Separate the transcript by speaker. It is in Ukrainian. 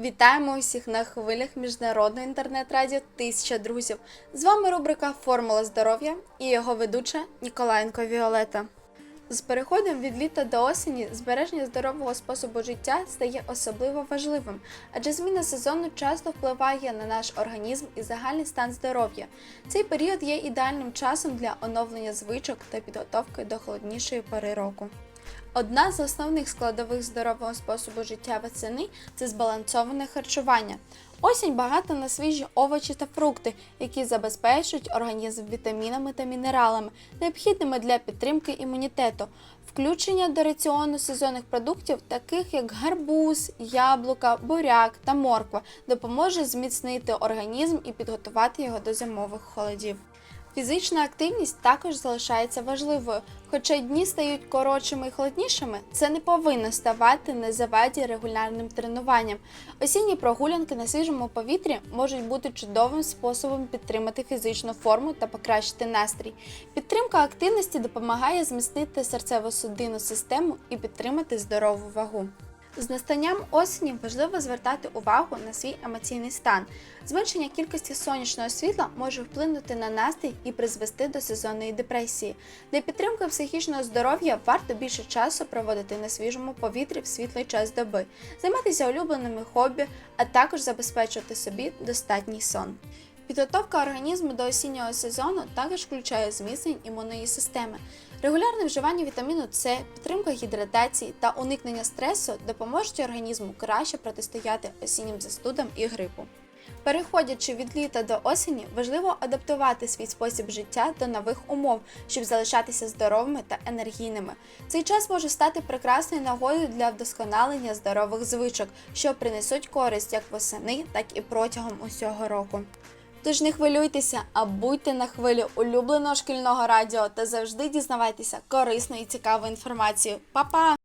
Speaker 1: Вітаємо усіх на хвилях міжнародного інтернет-радіо Тисяча друзів. З вами рубрика Формула здоров'я і його ведуча Ніколаєнко Віолета. З переходом від літа до осені збереження здорового способу життя стає особливо важливим, адже зміна сезону часто впливає на наш організм і загальний стан здоров'я. Цей період є ідеальним часом для оновлення звичок та підготовки до холоднішої пори року. Одна з основних складових здорового способу життя восени це збалансоване харчування. Осінь багата на свіжі овочі та фрукти, які забезпечують організм вітамінами та мінералами, необхідними для підтримки імунітету. Включення до раціону сезонних продуктів, таких як гарбуз, яблука, буряк та морква, допоможе зміцнити організм і підготувати його до зимових холодів. Фізична активність також залишається важливою. Хоча дні стають коротшими і холоднішими, це не повинно ставати на заваді регулярним тренуванням. Осінні прогулянки на свіжому повітрі можуть бути чудовим способом підтримати фізичну форму та покращити настрій. Підтримка активності допомагає зміцнити серцево-судинну систему і підтримати здорову вагу. З настанням осені важливо звертати увагу на свій емоційний стан. Зменшення кількості сонячного світла може вплинути на настрій і призвести до сезонної депресії. Для підтримки психічного здоров'я варто більше часу проводити на свіжому повітрі в світлий час доби, займатися улюбленими хобі, а також забезпечувати собі достатній сон. Підготовка організму до осіннього сезону також включає зміцнення імунної системи. Регулярне вживання вітаміну С, підтримка гідратації та уникнення стресу допоможуть організму краще протистояти осіннім застудам і грипу. Переходячи від літа до осені, важливо адаптувати свій спосіб життя до нових умов, щоб залишатися здоровими та енергійними. Цей час може стати прекрасною нагодою для вдосконалення здорових звичок, що принесуть користь як восени, так і протягом усього року. Тож не хвилюйтеся, а будьте на хвилі улюбленого шкільного радіо та завжди дізнавайтеся корисну і цікаву інформацію. Па-па!